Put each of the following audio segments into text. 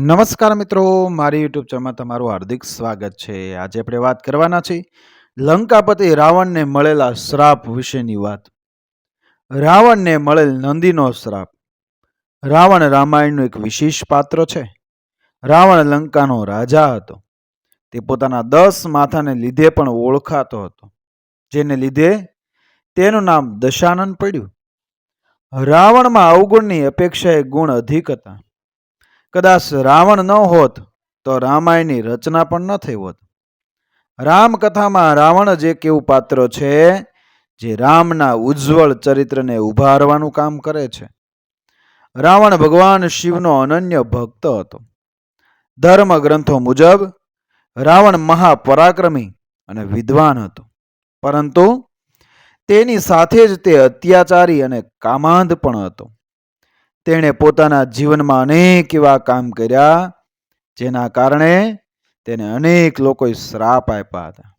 નમસ્કાર મિત્રો, મારી યુટ્યુબ ચેનલમાં તમારું હાર્દિક સ્વાગત છે. આજે આપણે વાત કરવાના છીએ લંકાપતિ રાવણને મળેલા શ્રાપ વિશેની વાત. રાવણને મળેલ નંદીનો શ્રાપ. રાવણ રામાયણનું એક વિશેષ પાત્ર છે. રાવણ લંકાનો રાજા હતો. તે પોતાના દસ માથાને લીધે પણ ઓળખાતો હતો. જેને લીધે તેનું નામ દશાનન પડ્યું. રાવણમાં અવગુણની અપેક્ષાએ ગુણ અધિક હતા. કદાચ રાવણ ન હોત, તો રામાયણની રચના પણ ન થઈ હોત. રામકથામાં રાવણ જ એક એવું પાત્ર છે, જે રામના ઉજ્જવળ ચરિત્રને ઉભારવાનું કામ કરે છે. રાવણ ભગવાન શિવનો અનન્ય ભક્ત હતો. ધર્મ ગ્રંથો મુજબ રાવણ મહાપરાક્રમી અને વિદ્વાન હતો. પરંતુ તેની સાથે જ તે અત્યાચારી અને કામાંધ પણ હતો. તેણે પોતાના જીવનમાં અનેક એવા કામ કર્યા, જેના કારણે તેને અનેક લોકોએ શ્રાપ આપ્યા હતા.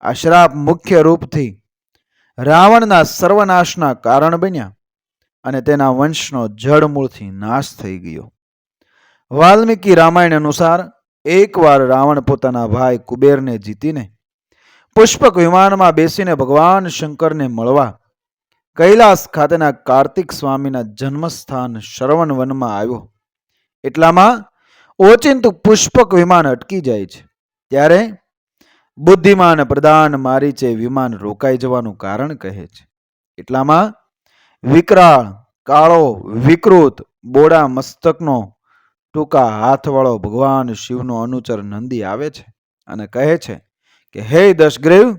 આ શ્રાપ મુખ્ય રૂપથી રાવણના સર્વનાશના કારણ બન્યા અને તેના વંશનો જડમૂળથી નાશ થઈ ગયો. વાલ્મીકી રામાયણ અનુસાર એકવાર રાવણ પોતાના ભાઈ કુબેરને જીતીને પુષ્પક વિમાનમાં બેસીને ભગવાન શંકરને મળવા કૈલાસ ખાતેના કાર્તિક સ્વામીના જન્મસ્થાન શ્રવણ વનમાં આવ્યો. એટલામાં ઓચિંતું પુષ્પક વિમાન અટકી જાય છે. ત્યારે બુદ્ધિમાન પ્રધાન મારીચે વિમાન રોકાઈ જવાનું કારણ કહે છે. એટલામાં વિકરાળ, કાળો, વિકૃત બોડા મસ્તકનો ટૂંકા હાથવાળો ભગવાન શિવનો અનુચર નંદી આવે છે અને કહે છે કે, હે દશગ્રીવ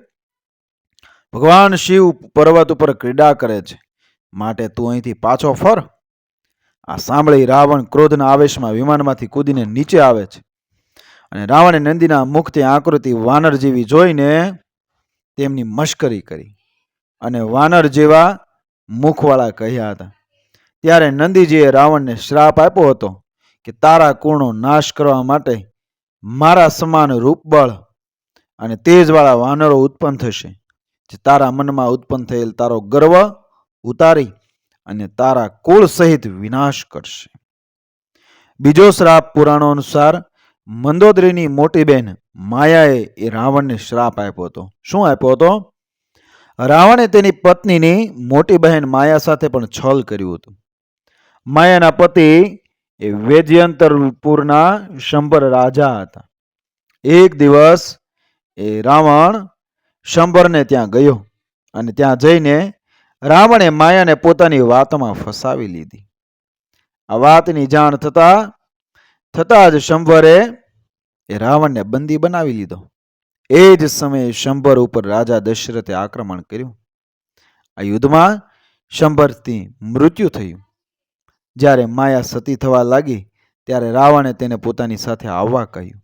ભગવાન શિવ પર્વત ઉપર ક્રીડા કરે છે. માટે તું અહીંથી પાછો ફર. આ સાંભળી રાવણ ક્રોધના આવેશમાં વિમાનમાંથી કૂદીને નીચે આવે છે. અને રાવણે નંદીના મુખથી આકૃતિ વાનર જેવી જોઈને તેમની મશ્કરી કરી. અને વાનર જેવા મુખવાળા કહ્યા હતા. ત્યારે નંદીજીએ રાવણને શ્રાપ આપ્યો હતો કે તારા કુણો નાશ કરવા માટે મારા સમાન રૂપબળ અને તેજવાળા વાનરો ઉત્પન્ન થશે. જે તારા મનમાં ઉત્પન્ન થયેલ તારો ગર્વ ઉતારી અને તારા કુળ સહિત વિનાશ કરશે. બીજો શ્રાપ પુરાણો અનુસાર મંદોદરીની મોટી બહેન માયાએ એ રાવણને શ્રાપ આપ્યો હતો. શું આપ્યો હતો? રાવણે તેની પત્નીની મોટી બહેન માયા સાથે પણ છલ કર્યું હતું. માયાના પતિ એ વેજયંતરપુરના શંભર રાજા હતા. એક દિવસ એ રાવણ શંભરને ત્યાં ગયો અને ત્યાં જઈને રાવણે માયાને પોતાની વાતમાં ફસાવી લીધી. આ વાતની જાણ થતા, થતાં જ શંભરે એ રાવણને બંદી બનાવી લીધો. એ જ સમયે શંભર ઉપર રાજા દશરથે આક્રમણ કર્યું. આ યુદ્ધમાં શંભરથી મૃત્યુ થયું. જ્યારે માયા સતી થવા લાગી, ત્યારે રાવણે તેને પોતાની સાથે આવવા કહ્યું.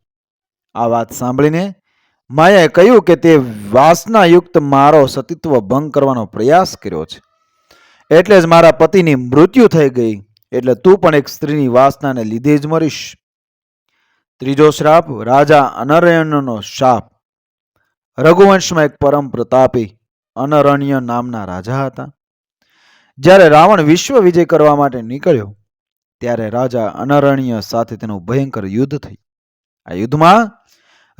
આ વાત સાંભળીને માયાએ કહ્યું કે તે વાસનાયુક્ત મારો સતીત્વ ભંગ કરવાનો પ્રયાસ કર્યો છે. એટલે જ મારા પતિની મૃત્યુ થઈ ગઈ. એટલે તું પણ એક સ્ત્રીની વાસનાને લીધે જ મરીશ. ત્રીજો શ્રાપ, રાજા અનરણ્યનો શાપ. રઘુવંશમાં એક પરમ પ્રતાપી અનરણ્ય નામના રાજા હતા. જ્યારે રાવણ વિશ્વ વિજય કરવા માટે નીકળ્યો, ત્યારે રાજા અનરણ્ય સાથે તેનું ભયંકર યુદ્ધ થયું. આ યુદ્ધમાં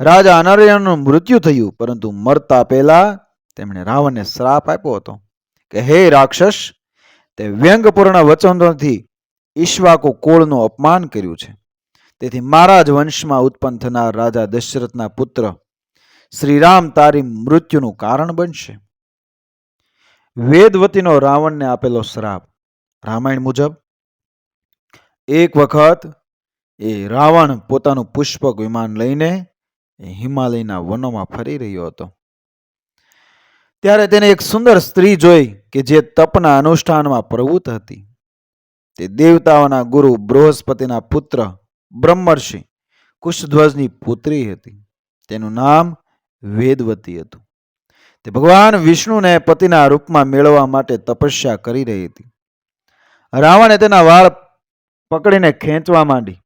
રાજા અનરણ્યનું મૃત્યુ થયું, પરંતુ મરતા પહેલા તેમણે રાવણને શ્રાપ આપ્યો હતો કે, હે રાક્ષસ, તે વ્યંગપૂર્ણ વચનોથી ઈશ્વાકુ કુળનું અપમાન કર્યું છે. તેથી મારા જ વંશમાં ઉત્પન્ન થનાર રાજા દશરથના પુત્ર શ્રીરામ તારી મૃત્યુનું કારણ બનશે. વેદવતીનો રાવણને આપેલો શ્રાપ રામાયણ મુજબ, એક વખત એ રાવણ પોતાનું પુષ્પક વિમાન લઈને હિમાલયના વનોમાં ફરી રહ્યો હતો. ત્યારે તેને એક સુંદર સ્ત્રી જોઈ કે જે તપના અનુષ્ઠાનમાં પ્રવૃત્ત હતી. તે દેવતાઓના ગુરુ બૃહસ્પતિના પુત્ર બ્રહ્મર્ષિ કુશધ્વજની પુત્રી હતી. તેનું નામ વેદવતી હતું. તે ભગવાન વિષ્ણુને પતિના રૂપમાં મેળવવા માટે તપસ્યા કરી રહી હતી. રાવણે તેના વાળ પકડીને ખેંચવા માંડી.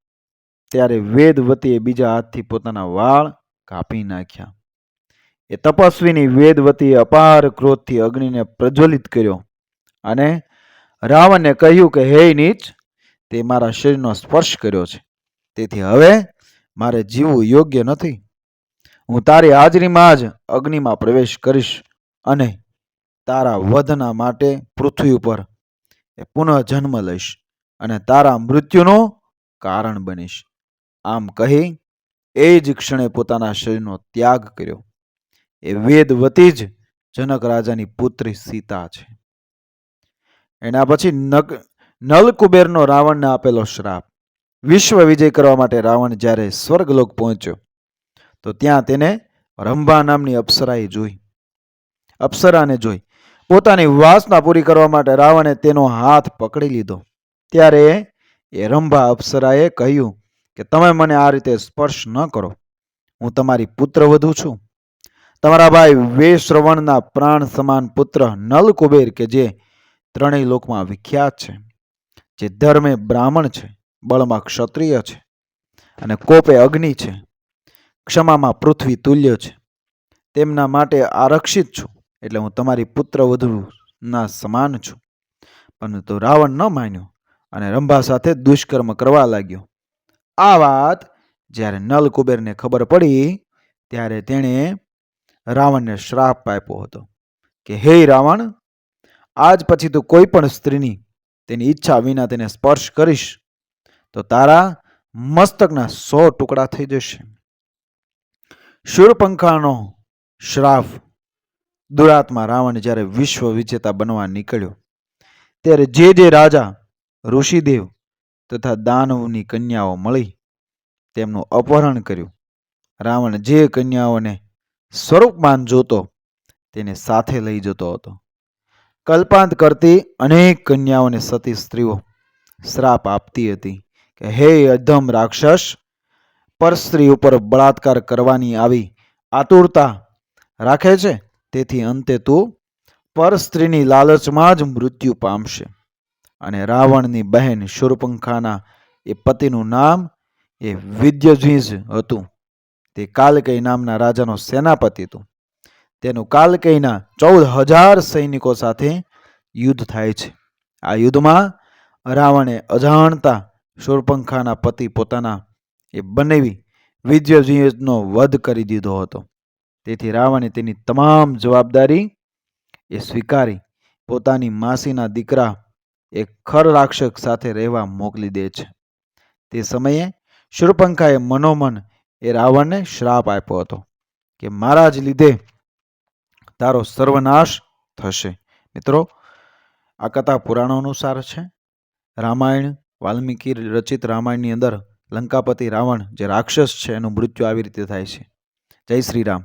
ત્યારે વેદવતીએ બીજા હાથથી પોતાના વાળ કાપી નાખ્યા. એ તપસ્વીની વેદવતી અપાર ક્રોધથી અગ્નિને પ્રજ્વલિત કર્યો અને રાવણને કહ્યું કે, હે નીચ, તે મારા શરીરનો સ્પર્શ કર્યો છે. તેથી હવે મારે જીવવું યોગ્ય નથી. હું તારી હાજરીમાં જ અગ્નિમાં પ્રવેશ કરીશ અને તારા વધના માટે પૃથ્વી ઉપર એ પુનઃ જન્મ લઈશ અને તારા મૃત્યુનું કારણ બનીશ. આમ કહી એ જ ક્ષણે પોતાના શરીરનો ત્યાગ કર્યો. એ વેદવતી જ જનક રાજાની પુત્રી સીતા છે. એના પછી નગ કુબેરનો રાવણને આપેલો શ્રાપ. વિશ્વ વિજય કરવા માટે રાવણ જ્યારે સ્વર્ગલોક પહોંચ્યો, તો ત્યાં તેને રંભા નામની અપ્સરાએ જોઈ. અપ્સરાને જોઈ. પોતાની વાસના પૂરી કરવા માટે રાવણે તેનો હાથ પકડી લીધો. ત્યારે એ રંભા અપ્સરાએ કહ્યું કે તમે મને આ રીતે સ્પર્શ ન કરો. હું તમારી પુત્ર વધુ છું. તમારા ભાઈ વેશ્રવણના પ્રાણ સમાન પુત્ર નલ કુબેર કે જે ત્રણેય લોકમાં વિખ્યાત છે, જે ધર્મે બ્રાહ્મણ છે, બળમાં ક્ષત્રિય છે અને કોપે અગ્નિ છે, ક્ષમામાં પૃથ્વી તુલ્ય છે. તેમના માટે આરક્ષિત છું, એટલે હું તમારી પુત્ર વધુના સમાન છું. પરંતુ રાવણ ન માન્યો અને રંભા સાથે દુષ્કર્મ કરવા લાગ્યો. આ વાત જ્યારે નલ કુબેરને ખબર પડી, ત્યારે તેણે રાવણને શ્રાપ આપ્યો હતો કે, હે રાવણ, આજ પછી તું કોઈ પણ સ્ત્રીની તેની ઈચ્છા વિના તેને સ્પર્શ કરીશ, તો તારા મસ્તકના સો ટુકડા થઈ જશે. શૂરપંખાનો શ્રાપ દુરાત્મા રાવણ જ્યારે વિશ્વ વિજેતા બનવા નીકળ્યો, ત્યારે જે જે રાજા ઋષિદેવ તથા દાનવની કન્યાઓ મળી તેમનું અપહરણ કર્યું. રાવણ જે કન્યાઓને સ્વરૂપમાન જોતો તેને સાથે લઈ જતો હતો. કલ્પાંત કરતી અનેક કન્યાઓને સતી સ્ત્રીઓ શ્રાપ આપતી હતી કે, હે અધમ રાક્ષસ પર સ્ત્રી ઉપર બળાત્કાર કરવાની આવી આતુરતા રાખે છે? તેથી અંતે તું પર સ્ત્રીની લાલચમાં જ મૃત્યુ પામશે. અને રાવણની બહેન શુરપંખાના એ પતિનું નામ એ વિદ્યજીજ હતું. તે કાલકઈ નામના રાજાનો સેનાપતિ હતું. તેનું કાલકઈના ચૌદ હજાર સૈનિકો સાથે યુદ્ધ થાય છે. આ યુદ્ધમાં રાવણે અજાણતા શુરપંખાના પતિ પોતાના એ બનેવી વિદ્યજીનો વધ કરી દીધો હતો. તેથી રાવણે તેની તમામ જવાબદારી એ સ્વીકારી. પોતાની માસીના દીકરા એ ખર રાક્ષક સાથે રહેવા મોકલી દે છે. તે સમયે શુરપંખાએ મનોમન એ રાવણને શ્રાપ આપ્યો હતો કે મારા જ લીધે તારો સર્વનાશ થશે. મિત્રો, આ કથા પુરાણો અનુસાર છે. રામાયણ, વાલ્મીકી રચિત રામાયણની અંદર લંકાપતિ રાવણ જે રાક્ષસ છે એનું મૃત્યુ આવી રીતે થાય છે. જય શ્રી રામ.